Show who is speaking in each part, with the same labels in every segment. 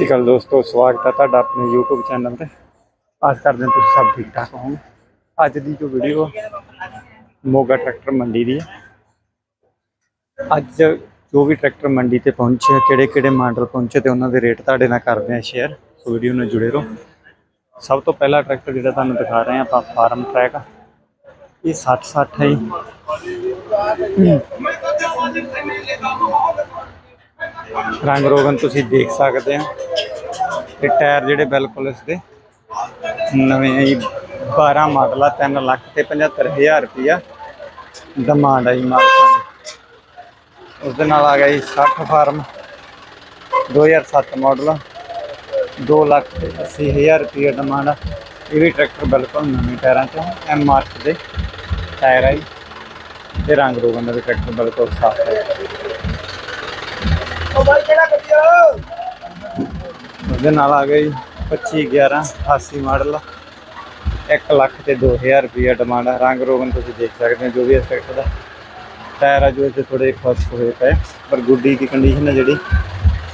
Speaker 1: ਸ਼੍ਰੀ ਅਕਾਲ ਦੋਸਤੋ, ਸਵਾਗਤ ਹੈ ਤੁਹਾਡਾ ਆਪਣੇ YouTube ਚੈਨਲ ਤੇ। ਆਸ ਕਰਦੇ ਹਾਂ ਤੁਸੀਂ ਸਭ ਠੀਕ ਠਾਕ ਹੋਵੋਗੇ। ਅੱਜ ਦੀ ਜੋ ਵੀਡੀਓ ਮੋਗਾ ਟਰੈਕਟਰ ਮੰਡੀ ਦੀ ਹੈ ਅੱਜ ਜੋ ਵੀ ਟਰੈਕਟਰ ਮੰਡੀ ਤੇ ਪਹੁੰਚੇ ਕਿਹੜੇ ਕਿਹੜੇ ਮਾਡਲ ਪਹੁੰਚੇ ਤੇ ਉਹਨਾਂ ਦੇ ਰੇਟ ਤੁਹਾਡੇ ਨਾਲ ਕਰਦੇ ਹਾਂ ਸ਼ੇਅਰ ਸੋ ਵੀਡੀਓ ਨਾਲ ਜੁੜੇ ਰਹੋ। ਸਭ ਤੋਂ ਪਹਿਲਾ ਟਰੈਕਟਰ ਜਿਹੜਾ ਤੁਹਾਨੂੰ ਦਿਖਾ ਰਹੇ ਹਾਂ, ਆਪਾਂ ਫਾਰਮ ਟਰੈਕ ਇਹ 60 60 ਹੈ ਜੀ। ਰੰਗ ਰੋਗਨ ਤੁਸੀਂ ਦੇਖ ਸਕਦੇ ਆ। ਤੇ ਟਾਇਰ ਜਿਹੜੇ ਬਿਲਕੁਲ ਇਸ ਦੇ ਨਵੇਂ ਆ ਜੀ 12 ਮਾਡਲ ਆ 3 ਲੱਖ ਤੇ 75000 ਰੁਪਇਆ ਡਿਮਾਂਡ ਆਈ ਜੀ ਮਾਲਕਾਂ ਦੀ। ਉਸ ਦੇ ਨਾਲ ਆ ਗਿਆ ਜੀ 60 ਫਾਰਮ 2007 ਮਾਡਲ 2 ਲੱਖ ਤੇ 80000 ਰੁਪਇਆ ਡਿਮਾਂਡ ਆ। ਇਹ ਵੀ ਟਰੈਕਟਰ ਬਿਲਕੁਲ ਨਵੇਂ ਟਾਇਰਾਂ 'ਚ ਐਮ ਆਰ ਦੇ ਟਾਇਰ ਆ ਜੀ। ਤੇ ਰੰਗ ਰੋਗਨ ਦਾ ਵੀ ਟਰੈਕਟਰ ਬਿਲਕੁਲ ਸਾਫ਼ ਹੈ ਉਹਦੇ ਨਾਲ ਆ ਗਈ 25 11 88 ਮਾਡਲ। 1 ਲੱਖ ਤੇ 2000 ਰੁਪਏ ਡਿਮਾਂਡ ਹੈ ਰੰਗ ਰੋਗਨ ਤੁਸੀਂ ਦੇਖ ਸਕਦੇ ਹੋ ਜੋ ਵੀ ਇਸ ਟਰੈਕਟਰ ਦਾ। ਟਾਇਰ ਆ ਜੋ ਇਹ ਥੋੜੇ ਖਰਚ ਹੋਏ ਪਏ। ਪਰ ਗੁੱਡੀ ਦੀ ਕੰਡੀਸ਼ਨ ਹੈ ਜਿਹੜੀ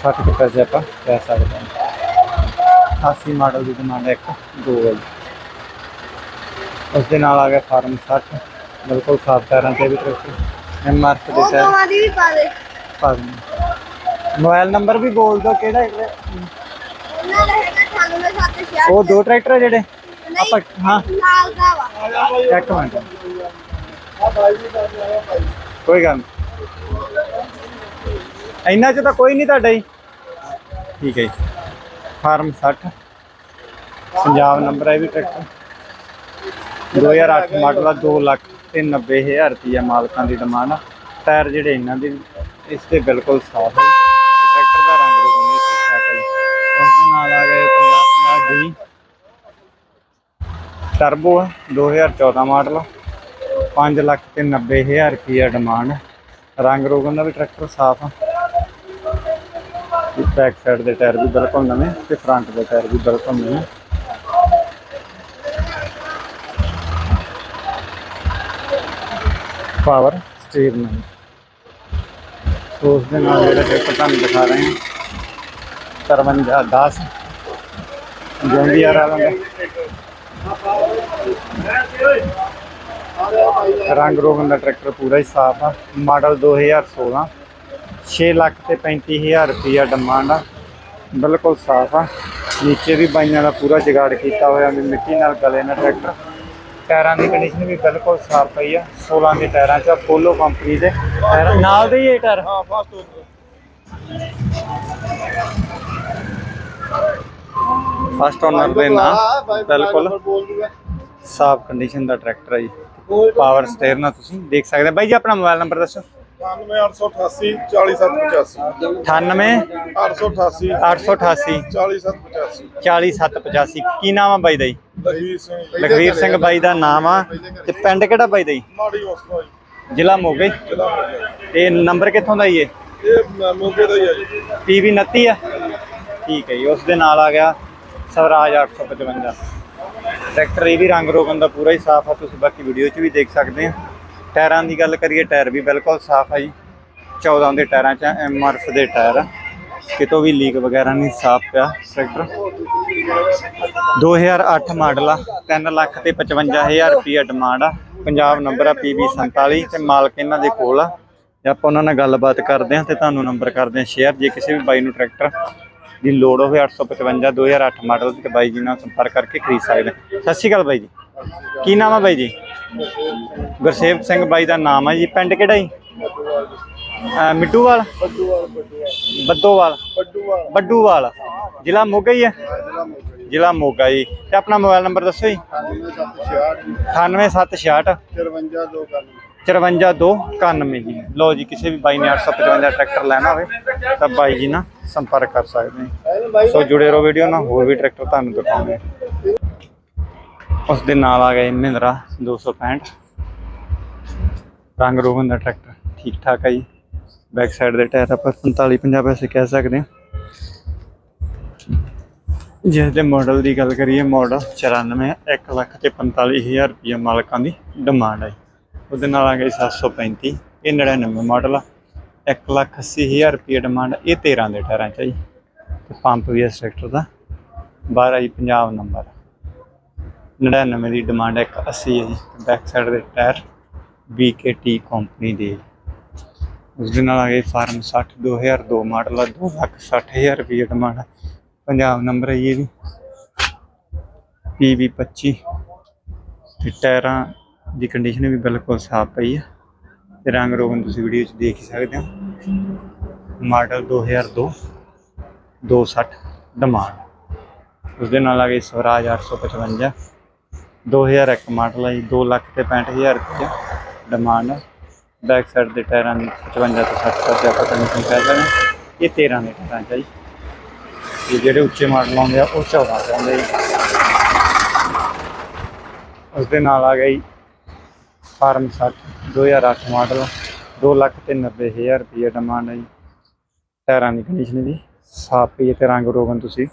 Speaker 1: 60 ਕੁ ਪੈਸੇ ਆਪਾਂ ਕਹਿ ਸਕਦੇ ਹਾਂ। 88 ਮਾਡਲ ਦੀ ਡਿਮਾਂਡ ਹੈ ਇੱਕ ਦੋ ਹੈ ਜੀ। ਉਸ ਦੇ ਨਾਲ ਆ ਗਿਆ ਫਾਰਮ 60 ਬਿਲਕੁਲ ਸਾਫ਼ ਟਾਇਰਾਂ ਤੇ ਵੀ ਟਰੈਕਟਰ ਐਮ ਆਰ ਦੇ ਟਾਇਰ।
Speaker 2: ਮਾਮਾ ਦੀ ਵੀ ਪਾ ਦੇ।
Speaker 1: ਪਾ ਦਿੰਦੇ ਮੋਬਾਈਲ ਨੰਬਰ ਵੀ ਬੋਲ ਦਿਓ ਕਿਹੜਾ
Speaker 2: ਉਹਨਾਂ ਦਾ ਹੈਗਾ 9876
Speaker 1: ਉਹ ਦੋ ਟਰੈਕਟਰ ਆ ਜਿਹੜੇ? ਆਪਾਂ ਹਾਂ।
Speaker 2: ਦਾ ਵਾ।
Speaker 1: ਇੱਕ ਮਿੰਟ। ਕੋਈ ਗੱਲ ਨਹੀਂ। ਇੰਨਾ ਚ ਤਾਂ ਕੋਈ ਨਹੀਂ ਤੁਹਾਡਾ ਹੀ ਠੀਕ ਹੈ ਜੀ। ਫਾਰਮ 60 ਪੰਜਾਬ ਨੰਬਰ ਹੈ ਇਹ ਵੀ ਟਰੈਕਟਰ। 2008 ਮਾਡਲ ਆ 2 ਲੱਖ ਤੇ 90000 ਰੁਪਇਆ ਮਾਲਕਾਂ ਦੀ ਡਿਮਾਂਡ ਆ। ਟਾਇਰ ਜਿਹੜੇ ਇਹਨਾਂ ਦੇ ਇਸ ਤੇ ਬਿਲਕੁਲ ਸਾਫ਼ ਹੈ ਤੇ ਟਰੈਕਟਰ ਦਾ ਰੰਗ ਰੋਗਨ ਵੀ ਠੀਕ ਠਾਕ ਹੈ ਜੀ। ਉਸ ਦੇ ਨਾਲ ਆ ਗਏ Punjab D turbo 2014 model 5 lakh ਤੇ 90000 ਰੁਪਇਆ ਡਿਮਾਂਡ ਰੰਗ ਰੋਗਨ ਦਾ ਵੀ ਟਰੈਕਟਰ ਸਾਫ਼ ਆ। ਬੈਕ ਸਾਈਡ ਦੇ ਟਾਇਰ ਵੀ ਬਿਲਕੁਲ ਨਵੇਂ ਤੇ ਫਰੰਟ ਦੇ ਟਾਇਰ ਵੀ ਬਿਲਕੁਲ ਨਵੇਂ। ਪਾਵਰ ਸਟੀਅਰਿੰਗ ਉਸ ਦੇ ਨਾਲ ਜਿਹੜਾ ਟਰੈਕਟਰ ਤੁਹਾਨੂੰ ਦਿਖਾ ਰਹੇ ਹਾਂ। 53 10 ਜੋਂਡੀ ਆ ਰਹਾ ਹੈ ਰੰਗ ਰੋਗਨ ਦਾ ਟਰੈਕਟਰ ਪੂਰਾ ਹੀ ਸਾਫ਼ ਆ। ਮਾਡਲ 2016 6 ਲੱਖ ਤੇ 35000 ਰੁਪਇਆ ਡਿਮਾਂਡ ਆ। ਬਿਲਕੁਲ ਸਾਫ਼ ਆ। ਨੀਚੇ ਵੀ ਬਾਈਆਂ ਦਾ ਪੂਰਾ ਜਗਾੜ ਕੀਤਾ ਹੋਇਆ ਵੀ ਮਿੱਟੀ ਨਾਲ ਗਲੇ ਨਾਲ ਟਰੈਕਟਰ। ਟਾਇਰਾਂ ਦੀ ਕੰਡੀਸ਼ਨ ਵੀ ਬਿਲਕੁਲ ਸਾਫ਼ ਪਈ ਆ। 16 ਦੇ ਟਾਇਰਾਂ 'ਚ ਪੋਲੋ ਕੰਪਨੀ ਦੇ। ਟਾਇਰ ਨਾਲ ਦੇ ਹੀ ਇਹ ਟਾਇਰ।
Speaker 3: ਹਾਂ, ਫਸਟ
Speaker 1: ਫਸਟ ਓਨਰ ਦੇ ਨਾਲ ਬਿਲਕੁਲ। ਸਾਫ਼ ਕੰਡੀਸ਼ਨ ਦਾ ਟਰੈਕਟਰ ਹੈ ਜੀ। ਪਾਵਰ ਸਟੇਅਰ ਨਾਲ ਤੁਸੀਂ ਦੇਖ ਸਕਦੇ ਬਾਈ ਜੀ ਆਪਣਾ ਮੋਬਾਈਲ ਨੰਬਰ ਦੱਸੋ।
Speaker 3: 9888 40785
Speaker 1: 98
Speaker 3: 888
Speaker 1: 888
Speaker 3: 40785
Speaker 1: 40785 ਕੀ ਨਾਮ ਆ ਬਾਈ ਦਾ ਜੀ?
Speaker 3: ਲਖਵੀਰ ਸਿੰਘ।
Speaker 1: ਬਾਈ ਦਾ ਨਾਮ ਆ। ਤੇ ਪਿੰਡ ਕਿਹੜਾ ਬਾਈ ਦਾ ਜੀ?
Speaker 3: ਮਾੜੀ ਉਸਤੋਂ ਜੀ।
Speaker 1: ਜ਼ਿਲ੍ਹਾ ਮੋਗੇ। ਤੇ ਨੰਬਰ ਕਿੱਥੋਂ ਦਾ ਜੀ ਇਹ?
Speaker 3: ਮੋਗੇ ਦਾ ਹੀ ਆ ਜੀ।
Speaker 1: ਪੀਵੀ 29 ਆ। ਠੀਕ ਹੈ ਜੀ ਉਸ ਦੇ ਨਾਲ ਆ ਗਿਆ ਸਵਰਾਜ 855 ਟਰੈਕਟਰ ਇਹ ਵੀ ਰੰਗ ਰੋਗਨ ਦਾ ਪੂਰਾ ਹੀ ਸਾਫ਼ ਆ, ਤੁਸੀਂ ਬਾਕੀ ਵੀਡੀਓ 'ਚ ਵੀ ਦੇਖ ਸਕਦੇ ਆ। ਟਾਇਰਾਂ ਦੀ ਗੱਲ ਕਰੀਏ, ਟਾਇਰ ਵੀ ਬਿਲਕੁਲ ਸਾਫ਼ ਆ ਜੀ। 14 ਦੇ ਟਾਇਰਾਂ 'ਚ ਐਮਆਰਐਫ ਦੇ ਟਾਇਰ ਆ। ਕਿਤੋਂ ਵੀ ਲੀਕ ਵਗੈਰਾ ਨਹੀਂ, ਸਾਫ਼ ਪਿਆ ਟਰੈਕਟਰ। 2008 ਮਾਡਲ ਆ 3 ਲੱਖ ਤੇ 55000 ਰੁਪਿਆ ਡਿਮਾਂਡ ਆ। ਪੰਜਾਬ ਨੰਬਰ ਆ PB 47 ਤੇ ਮਾਲਕ ਇਹਨਾਂ ਦੇ ਕੋਲ ਆ। ਜੇ ਆਪਾਂ ਉਹਨਾਂ ਨਾਲ ਗੱਲਬਾਤ ਕਰਦੇ ਹਾਂ ਤੇ ਤੁਹਾਨੂੰ ਨੰਬਰ ਕਰਦੇ ਹਾਂ ਸ਼ੇਅਰ ਜੇ ਕਿਸੇ ਵੀ ਬਾਈ ਨੂੰ ਟਰੈਕਟਰ ਦੀ ਲੋੜ ਹੋਵੇ 855 2008 ਮਾਡਲ ਤੇ ਬਾਈ ਜੀ ਨਾਲ ਸੰਪਰਕ ਕਰਕੇ ਖਰੀਦ ਸਕਦੇ ਹੋ। ਸਤਿ ਸ਼੍ਰੀ ਅਕਾਲ ਬਾਈ ਜੀ। ਕੀ ਨਾਮ ਆ ਬਾਈ ਜੀ? ਗੁਰਸੇਵ ਸਿੰਘ ਬਾਈ ਦਾ ਨਾਮ ਹੈ ਜੀ। ਪਿੰਡ ਕਿਹੜਾ ਜੀ? ਮਿੱਟੂਵਾਲ। ਬੱਦੋਵਾਲ।
Speaker 3: ਬੱਡੂਵਾਲ।
Speaker 1: ਜ਼ਿਲ੍ਹਾ ਮੋਗਾ ਹੀ ਹੈ
Speaker 3: ਜ਼ਿਲ੍ਹਾ ਮੋਗੇ
Speaker 1: ਜੀ। ਤੇ ਆਪਣਾ ਮੋਬਾਈਲ ਨੰਬਰ ਦੱਸੋ ਜੀ।
Speaker 3: 9766
Speaker 1: 98766
Speaker 3: 53 291
Speaker 1: 54291 ਜੀ। ਲਓ ਜੀ, ਕਿਸੇ ਵੀ ਬਾਈ ਨੇ 855 ਟਰੈਕਟਰ ਲੈਣਾ ਹੋਵੇ, ਤਾਂ ਬਾਈ ਜੀ ਨਾਲ ਸੰਪਰਕ ਕਰ ਸਕਦੇ ਹੋ। ਸੋ ਜੁੜੇ ਰਹੋ ਵੀਡੀਓ ਨਾਲ, ਹੋਰ ਵੀ ਟਰੈਕਟਰ ਤੁਹਾਨੂੰ ਦਿਖਾਉਂਦੇ ਹਾਂ। ਉਸ ਦੇ ਨਾਲ ਆ ਗਏ ਮਹਿੰਦਰਾ 265 ਰੰਗ ਰੋਗਨ ਦਾ ਟਰੈਕਟਰ, ਠੀਕ ਠਾਕ ਹੈ ਜੀ। ਬੈਕ ਸਾਈਡ ਦੇ ਟਾਇਰ ਆਪਾਂ 45 50 ਪੈਸੇ ਕਹਿ ਸਕਦੇ ਹਾਂ। ਜਿਸ ਦੇ ਮਾਡਲ ਦੀ ਗੱਲ ਕਰੀਏ ਮਾਡਲ 94 1 ਲੱਖ ਤੇ 45000 ਰੁਪਏ ਮਾਲਕਾਂ ਦੀ ਡਿਮਾਂਡ ਹੈ ਉਹਦੇ ਨਾਲ ਆ ਗਈ 735 ਇਹ 99 ਮਾਡਲ ਆ। 1 ਲੱਖ 80000 ਰੁਪਏ ਡਿਮਾਂਡ ਇਹ 13 ਦੇ ਟਾਇਰਾਂ ਚ ਆ ਜੀ। ਤੇ ਪੰਪ ਵੀ ਇਸ ਟਰੈਕਟਰ ਦਾ। 12 ਜੀ ਪੰਜਾਬ ਨੰਬਰ। 99 ਦੀ ਡਿਮਾਂਡ 180 ਹੈ ਜੀ ਬੈਕ ਸਾਈਡ ਦੇ ਟਾਇਰ BKT ਕੰਪਨੀ ਦੇ ਉਸ ਦੇ ਨਾਲ ਆ ਗਏ ਫਾਰਮ 60 2002 ਮਾਡਲ ਆ 260000 ਰੁਪਏ ਡਿਮਾਂਡ ਪੰਜਾਬ ਨੰਬਰ ਹੈ ਜੀ ਇਹ ਵੀ। PV 25 ਤੇ ਟਾਇਰਾਂ ਦੀ ਕੰਡੀਸ਼ਨ ਵੀ ਬਿਲਕੁਲ ਸਾਫ਼ ਪਈ ਹੈ ਤੇ ਰੰਗ ਰੋਗਨ ਤੁਸੀਂ ਵੀਡੀਓ 'ਚ ਦੇਖ ਹੀ ਸਕਦੇ ਹੋ। ਮਾਡਲ 2002 260 ਡਿਮਾਂਡ ਉਸ ਦੇ ਨਾਲ ਆ ਗਈ ਸਵਰਾਜ 855 2001 ਮਾਡਲ ਹੈ ਜੀ 2 ਲੱਖ ਤੇ 65000 ਰੁਪਏ ਡਿਮਾਂਡ ਬੈਕ ਸਾਈਡ ਦੇ ਟਾਇਰਾਂ ਦੀ 55 ਤੋਂ 60 ਤੱਕ ਆਪਾਂ ਕੰਡੀਸ਼ਨ ਕਹਿ ਸਕਦੇ ਇਹ 13 ਦੇ ਟਾਇਰਾਂ 'ਚ ਆ ਜੀ। ਤੇ ਜਿਹੜੇ ਉੱਚੇ ਮਾਡਲ ਆਉਂਦੇ ਆ, ਉਹ 14 ਦੇ ਆਉਂਦੇ ਜੀ। ਉਸ ਦੇ ਨਾਲ ਆ ਗਈ ਫਾਰਮ 60 2008 ਮਾਡਲ 2 ਲੱਖ ਤੇ 90 ਹਜ਼ਾਰ ਰੁਪਏ ਡਿਮਾਂਡ ਹੈ ਜੀ। ਟਾਇਰਾਂ ਦੀ ਕੰਡੀਸ਼ਨ ਵੀ ਸਾਫ਼ ਪਈ ਹੈ ਤੇ ਰੰਗ ਰੋਗਨ ਤੁਸੀਂ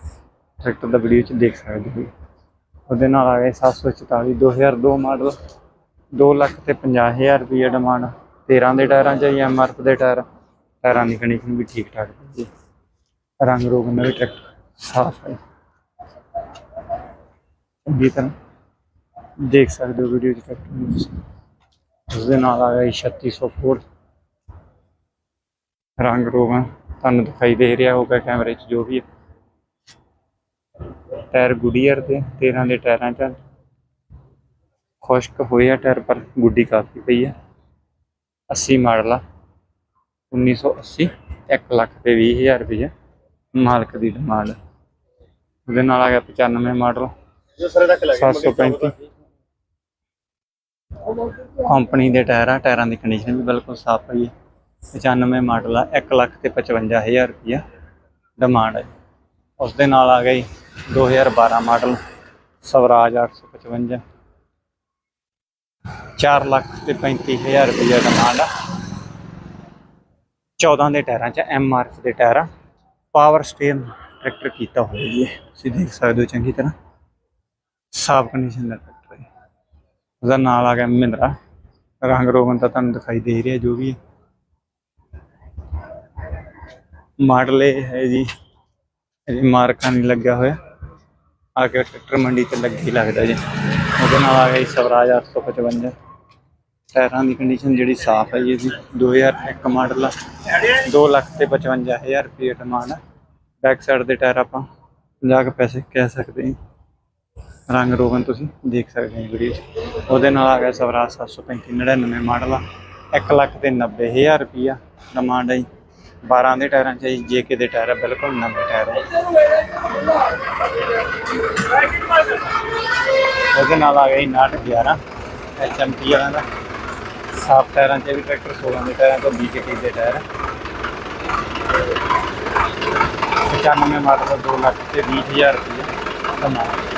Speaker 1: ਟਰੈਕਟਰ ਦਾ ਵੀਡੀਓ 'ਚ ਦੇਖ ਸਕਦੇ ਹੋ ਉਹਦੇ ਨਾਲ ਆ ਗਏ 744 2002 ਮਾਡਲ 2 ਲੱਖ ਤੇ 50 ਹਜ਼ਾਰ ਰੁਪਏ ਡਿਮਾਂਡ 13 ਦੇ ਟਾਇਰਾਂ 'ਚ ਜਾਂ ਐਮਆਰਐਫ ਦੇ ਟਾਇਰ। ਟਾਇਰਾਂ ਦੀ ਕੰਡੀਸ਼ਨ ਵੀ ਠੀਕ ਠਾਕ ਹੈ ਜੀ। ਰੰਗ ਰੋਗਨ ਦਾ ਵੀ ਟਰੈਕਟਰ ਸਾਫ਼ ਹੈ ਚੰਗੀ ਤਰ੍ਹਾਂ ਦੇਖ ਸਕਦੇ ਹੋ ਵੀਡੀਓ 'ਚ ਟਰੈਕਟਰ ਨੂੰ ਉਸ ਦੇ ਨਾਲ ਆ ਗਿਆ ਜੀ 3604 ਰੰਗ ਰੋਗਨ ਤੁਹਾਨੂੰ ਦਿਖਾਈ ਦੇ ਰਿਹਾ ਹੋਗਾ ਕੈਮਰੇ 'ਚ ਜੋ ਵੀ ਹੈ ਟਾਇਰ ਗੁਡੀਅਰ ਦੇ 13 ਦੇ ਟਾਇਰਾਂ 'ਚ ਖੁਸ਼ਕ ਹੋਏ ਟਾਇਰ, ਪਰ ਗੁੱਡੀ ਕਾਫੀ ਪਈ ਹੈ 80 ਮਾਡਲ ਆ। 1980 1 ਲੱਖ ਤੇ 20000 ਰੁਪਏ ਮਾਲਕ ਦੀ ਡਿਮਾਂਡ। ਉਹਦੇ ਨਾਲ ਆ ਗਿਆ 95 ਮਾਡਲ।
Speaker 3: ਜੋ ਸਾਰੇ ਤੱਕ
Speaker 1: 735 ਕੰਪਨੀ ਦੇ ਟਾਇਰ ਆ ਟਾਇਰਾਂ ਦੀ ਕੰਡੀਸ਼ਨ ਵੀ ਬਿਲਕੁਲ ਸਾਫ਼ ਪਈ ਹੈ। 95 ਮਾਡਲ ਆ 1 ਲੱਖ ਤੇ 55000 ਰੁਪਇਆ ਡਿਮਾਂਡ ਹੈ ਉਸ ਦੇ ਨਾਲ ਆ ਗਈ 2012 ਮਾਡਲ, ਸਵਰਾਜ 855 4 ਲੱਖ ਤੇ 35000 ਰੁਪਇਆ ਡਿਮਾਂਡ ਆ। 14 ਦੇ ਟਾਇਰਾਂ 'ਚ ਐਮ ਆਰ ਐਫ ਦੇ ਟਾਇਰਾਂ ਪਾਵਰ ਸਟੀਅਰਿੰਗ ਟਰੈਕਟਰ ਕੀਤਾ ਹੋਇਆ ਜੀ ਤੁਸੀਂ ਦੇਖ ਸਕਦੇ ਹੋ ਚੰਗੀ ਤਰ੍ਹਾਂ। ਸਾਫ਼ ਕੰਡੀਸ਼ਨ ਦਾ। ਉਹਦਾ ਨਾਲ ਆ ਗਿਆ ਮਹਿੰਦਰਾ। ਰੰਗ ਰੋਗਨ ਤਾਂ ਤੁਹਾਨੂੰ ਦਿਖਾਈ ਦੇ ਰਿਹਾ, ਜੋ ਵੀ ਮਾਡਲ ਇਹ ਹੈ ਜੀ, ਇਹ ਮਾਰਕਾ ਨਹੀਂ ਲੱਗਿਆ ਹੋਇਆ। ਆ ਕੇ ਟਰੈਕਟਰ ਮੰਡੀ ਤੇ ਲੱਗੀ ਲੱਗਦਾ ਜੀ। ਉਹਦੇ ਨਾਲ ਆ ਗਿਆ ਜੀ ਸਵਰਾਜ 855 ਟਾਇਰਾਂ ਦੀ ਕੰਡੀਸ਼ਨ ਜਿਹੜੀ ਸਾਫ਼ ਹੈ ਜੀ ਇਹਦੀ। 2001 ਮਾਡਲ ਆ। 2 ਲੱਖ ਤੇ 55000 ਰੁਪਏ ਡਿਮਾਂਡ ਆ। ਬੈਕ ਸਾਈਡ ਦੇ ਟਾਇਰ ਆਪਾਂ 50 ਕੁ ਪੈਸੇ ਕਹਿ ਸਕਦੇ ਹਾਂ। ਰੰਗ ਰੋਗਨ ਤੁਸੀਂ ਦੇਖ ਸਕਦੇ ਹੋ ਵੀਡੀਓ 'ਚ। ਉਹਦੇ ਨਾਲ ਆ ਗਿਆ ਸਵਰਾਜ 735 99 ਮਾਡਲ ਆ। 1 ਲੱਖ ਤੇ 90000 ਰੁਪਿਆ ਡਿਮਾਂਡ ਹੈ ਜੀ। 12 ਦੇ ਟਾਇਰਾਂ 'ਚ ਜੇ ਕੇ ਦੇ ਟਾਇਰ ਆ, ਬਿਲਕੁਲ ਨਵੇਂ ਟਾਇਰ ਆ। ਉਹਦੇ ਨਾਲ ਆ ਗਿਆ ਜੀ 911 ਐਚਐਮਟੀ ਵਾਲਾ ਦਾ। ਸਾਫ਼ ਟਾਇਰਾਂ 'ਚ ਵੀ ਟਰੈਕਟਰ 16 ਦੇ ਟਾਇਰਾਂ ਤੋਂ BKT ਦੇ ਟਾਇਰ ਆ। 95 ਮਾਡਲ ਦਾ 2 ਲੱਖ ਤੇ 20000 ਰੁਪਏ ਡਿਮਾਂਡ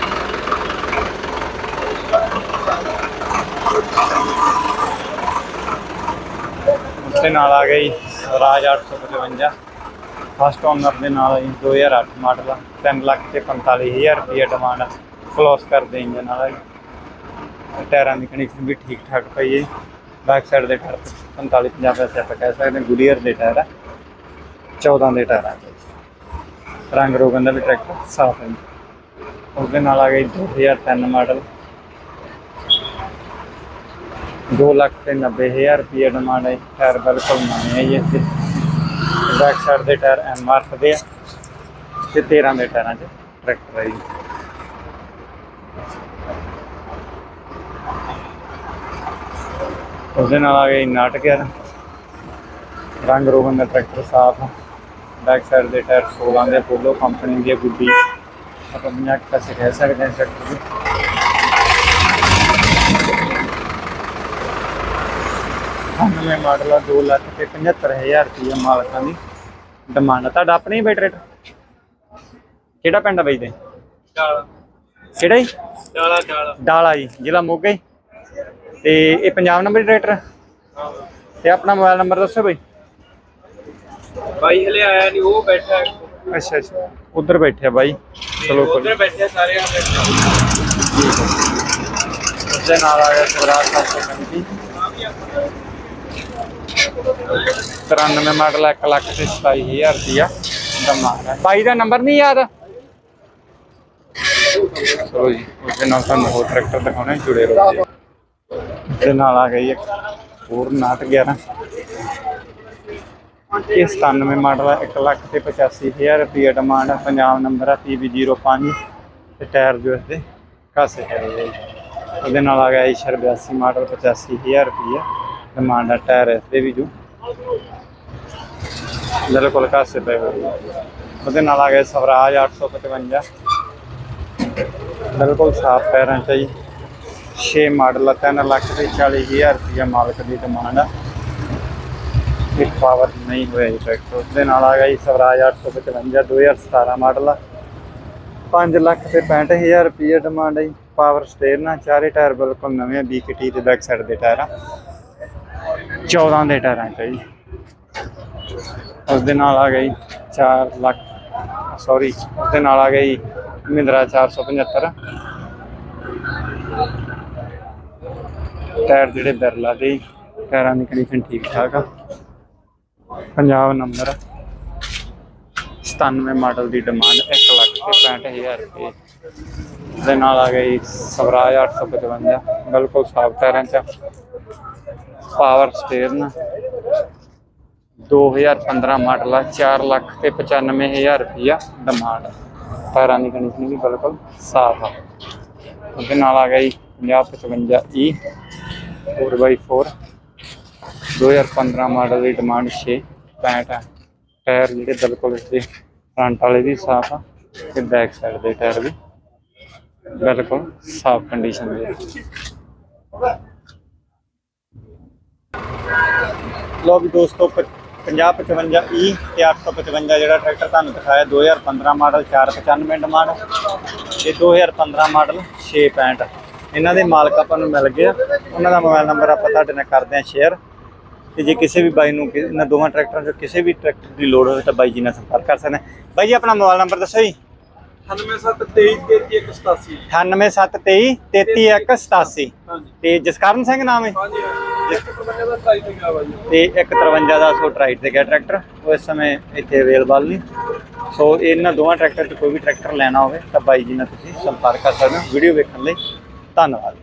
Speaker 1: ਉਸ ਦੇ ਨਾਲ ਆ ਗਈ ਰਾਜ 855 ਫਸਟ ਓਨਰ ਦੇ ਨਾਲ ਜੀ 2008 ਮਾਡਲ ਆ। 3 ਲੱਖ ਤੇ 45000 ਰੁਪਏ ਡਿਮਾਂਡ ਕਲੋਸ ਕਰਦੇ ਇੰਜਨ ਵਾਲਾ ਜੀ। ਟਾਇਰਾਂ ਦੀ ਕੰਡੀਸ਼ਨ ਵੀ ਠੀਕ ਠਾਕ ਪਈ ਹੈ ਬੈਕ ਸਾਈਡ ਦੇ ਟਾਇਰ 45 50 ਪੈਸੇ ਆਪਾਂ ਕਹਿ ਸਕਦੇ ਹਾਂ ਗੁਲੀਅਰ ਦੇ ਟਾਇਰ ਆ। 14 ਦੇ ਟਾਇਰਾਂ ਚ ਰੰਗ ਰੋਗਨ ਦਾ ਵੀ ਟਰੈਕਟਰ ਸਾਫ਼ ਹੈ ਜੀ। ਉਸ ਦੇ ਨਾਲ ਆ ਗਈ 2003 ਮਾਡਲ 2 ਲੱਖ ਤੇ 90000 ਰੁਪਏ ਡਿਮਾਂਡ ਹੈ। ਟਾਇਰ ਬਿਲਕੁਲ ਨਵੇਂ ਹੈ ਜੀ ਇੱਥੇ। ਬੈਕ ਸਾਈਡ ਦੇ ਟਾਇਰ ਐਮਆਰਐਫ ਦੇ ਆ ਤੇ 13 ਦੇ ਟਾਇਰਾਂ 'ਚ ਟਰੈਕਟਰ ਹੈ ਜੀ। ਉਹਦੇ ਨਾਲ ਆ ਗਈ ਨਾਟਕ ਯਾਰ ਰੰਗ ਰੋਗਨ ਦਾ ਟਰੈਕਟਰ ਸਾਫ਼ ਆ। ਬੈਕ ਸਾਈਡ ਦੇ ਟਾਇਰ 16 ਦੇ ਪੋਲੋ ਕੰਪਨੀ ਦੀ ਗੁੱਡੀ। ਆਪਾਂ 50 ਪੈਸੇ ਕਹਿ ਸਕਦੇ ਹਾਂ ਟਰੈਕਟਰ ਦੇ। ਨਵੇਂ ਮਾਡਲ ਆ 2 ਲੱਖ ਤੇ 75000 ਰੁਪਏ ਮਾਲਕਾਂ ਦੀ ਡਿਮਾਂਡ ਆ। ਤੁਹਾਡਾ ਆਪਣਾ ਹੀ ਬਈ ਟਰੈਕਟਰ ਕਿਹੜਾ ਪਿੰਡ ਆ ਬਈ ਦੇ ਕਿਹੜਾ ਜੀ?
Speaker 3: ਚਾਲਾ ਚਾਲਾ
Speaker 1: ਡਾਲਾ ਜੀ ਜ਼ਿਲ੍ਹਾ ਮੋਗਾ ਜੀ। ਤੇ ਇਹ ਪੰਜਾਬ ਨੰਬਰ ਟਰੈਕਟਰ? ਤੇ ਆਪਣਾ ਮੋਬਾਈਲ ਨੰਬਰ ਦੱਸੋ ਬਈ।
Speaker 3: ਭਾਈ ਹਲੇ ਆਇਆ ਨਹੀਂ ਉਹ ਬੈਠਾ
Speaker 1: ਅੱਛਾ ਅੱਛਾ। ਉਧਰ ਬੈਠਿਆ ਬਾਈ। ਚਲੋ
Speaker 3: ਉਧਰ ਬੈਠੇ ਸਾਰੇ ਆ। ਬੈਠੇ
Speaker 1: ਉਸਦੇ ਨਾਲ ਆ ਗਿਆ ਸਵਰਾਜ 735 93 ਮਾਡਲ 1 ਲੱਖ ਤੇ 27000 ਰੁਪਿਆ ਡਿਮਾਂਡ ਹੈ ਬਾਈ ਦਾ ਨੰਬਰ ਨਹੀਂ ਯਾਦ? ਚਲੋ ਜੀ, ਉਹਦੇ ਨਾਲ ਤੁਹਾਨੂੰ ਹੋਰ ਟਰੈਕਟਰ ਦਿਖਾਉਣੇ, ਜੁੜੇ ਰਹੋ ਜੀ। ਦੇ ਨਾਲ ਆ ਗਈ ਇੱਕ ਹੋਰ 911 ਇਹ 97 ਮਾਡਲ ਹੈ 1 ਲੱਖ ਤੇ 85000 ਰੁਪਏ ਡਿਮਾਂਡ ਹੈ ਪੰਜਾਬ ਨੰਬਰ ਹੈ PB05 ਤੇ ਟਾਇਰ ਜੋ ਇਸਦੇ ਕਾਸੇ ਹੈ ਉਹਦੇ ਨਾਲ ਆ ਗਿਆ ਜੀ 82 ਮਾਡਲ 85000 ਰੁਪਏ ਡਿਮਾਂਡ ਹੈ ਟਾਇਰ ਇਸਦੇ ਵੀ ਜੋ ਬਿਲਕੁਲ ਕਾਸੇ ਪਏ ਉਹਦੇ ਨਾਲ ਆ ਗਿਆ ਸਵਰਾਜ 855 ਬਿਲਕੁਲ ਸਾਫ਼ ਪੈਰਾਂ ਚ ਜੀ 6 ਮਾਡਲ ਆ 3 ਲੱਖ ਤੇ 40000 ਰੁਪਏ ਮਾਲਕ ਦੀ ਡਿਮਾਂਡ ਆ ਇਹ ਪਾਵਰ ਨਹੀਂ ਹੋਇਆ ਜੀ ਟਰੈਕਟਰ ਉਸ ਦੇ ਨਾਲ ਆ ਗਿਆ ਜੀ ਸਵਰਾਜ 855 2017 ਮਾਡਲ ਆ 5 ਲੱਖ ਤੇ 65000 ਰੁਪਏ ਡਿਮਾਂਡ ਹੈ ਜੀ ਪਾਵਰ ਸਟੇਅਰ ਨਾਲ ਚਾਰੇ ਟਾਇਰ ਬਿਲਕੁਲ ਨਵੇਂ ਆ BKT ਤੇ ਬੈਕ ਸਾਈਡ ਦੇ ਟਾਇਰ ਆ 14 ਦੇ ਟਾਇਰਾਂ ਚ ਆ ਜੀ। ਉਸ ਦੇ ਨਾਲ ਆ ਗਈ 4 ਲੱਖ ਸੌਰੀ ਉਸ ਦੇ ਨਾਲ ਆ ਗਈ ਮਹਿੰਦਰਾ 475 ਟਾਇਰ ਜਿਹੜੇ ਬਿਰਲਾ ਦੇ ਟਾਇਰਾਂ ਦੀ ਕੰਡੀਸ਼ਨ ਠੀਕ ਠਾਕ ਆ। ਪੰਜਾਬ ਨੰਬਰ 97 ਮਾਡਲ ਦੀ ਡਿਮਾਂਡ 1 ਲੱਖ ਤੇ 65000 ਰੁਪਏ। ਦੇ ਨਾਲ ਆ ਗਈ ਸਵਰਾਜ 855 ਬਿਲਕੁਲ ਸਾਫ਼ ਟਾਇਰਾਂ ਚ ਪਾਵਰ ਸਟੇਅਰਨ 2015 ਮਾਡਲ ਆ 4 ਲੱਖ ਤੇ 95000 ਰੁਪਇਆ ਡਿਮਾਂਡ ਟਾਇਰਾਂ ਦੀ ਕੰਡੀਸ਼ਨ ਵੀ ਬਿਲਕੁਲ ਸਾਫ਼ ਆ। ਉਹਦੇ ਨਾਲ ਆ ਗਈ 5055 E 4x4 2015 ਮਾਡਲ ਦੀ ਡਿਮਾਂਡ 6 65 ਆ। ਟਾਇਰ ਜਿਹੜੇ ਬਿਲਕੁਲ ਇਸਦੇ ਫਰੰਟ ਵਾਲੇ ਵੀ ਸਾਫ਼ ਆ ਤੇ ਬੈਕ ਸਾਈਡ ਦੇ ਟਾਇਰ ਵੀ ਬਿਲਕੁਲ ਸਾਫ਼ ਕੰਡੀਸ਼ਨ ਦੇ ਆ। ਲੋ ਵੀ ਦੋਸਤੋ 5055 E ਤੇ 855 ਜਿਹੜਾ ਟਰੈਕਟਰ ਤੁਹਾਨੂੰ ਦਿਖਾਇਆ 2015 ਮਾਡਲ 495 ਡਿਮਾਂਡ ਤੇ 2015 ਮਾਡਲ 665 ਇਹਨਾਂ ਦੇ ਮਾਲਕ ਆਪਾਂ ਨੂੰ ਮਿਲ ਗਏ ਆ। ਉਹਨਾਂ ਦਾ ਮੋਬਾਈਲ ਨੰਬਰ ਆਪਾਂ ਤੁਹਾਡੇ ਨਾਲ ਕਰਦੇ ਆ ਸ਼ੇਅਰ ਤੇ ਜੇ ਕਿਸੇ ਵੀ ਬਾਈ ਨੂੰ ਇਹਨਾਂ ਦੋਵਾਂ ਟਰੈਕਟਰਾਂ ਚੋਂ ਕਿਸੇ ਵੀ ਟਰੈਕਟਰ ਦੀ ਲੋੜ ਹੋਵੇ ਤਾਂ ਬਾਈ ਜੀ ਨਾਲ ਸੰਪਰਕ ਕਰ ਸਕਦੇ ਆ ਬਾਈ ਜੀ ਆਪਣਾ ਮੋਬਾਈਲ ਨੰਬਰ ਦੱਸੋ ਜੀ।
Speaker 3: 9723
Speaker 1: 98723 33187
Speaker 3: ਹਾਂਜੀ।
Speaker 1: ਤੇ ਜਸਕਰਨ ਸਿੰਘ ਨਾਮ ਹੈ।
Speaker 3: ਹਾਂਜੀ ਹਾਂਜੀ ਇੱਕ ਪ੍ਰਬੰਧ ਤੇ ਗਿਆ ਵਾ ਜੀ
Speaker 1: ਤੇ ਇੱਕ 53 ਦਾ ਸੋ ਟਰਾਈਟ ਤੇ ਗਿਆ ਟਰੈਕਟਰ। ਉਹ ਇਸ ਸਮੇਂ ਇੱਥੇ ਅਵੇਲੇਬਲ ਨਹੀਂ। ਸੋ ਇਹਨਾਂ ਦੋਵਾਂ ਟਰੈਕਟਰ 'ਚ ਕੋਈ ਵੀ ਟਰੈਕਟਰ ਲੈਣਾ ਹੋਵੇ ਤਾਂ ਬਾਈ ਜੀ ਨਾਲ ਤੁਸੀਂ ਸੰਪਰਕ ਕਰ ਸਕਦੇ ਹੋ। ਵੀਡੀਓ ਵੇਖਣ ਲਈ ਧੰਨਵਾਦ।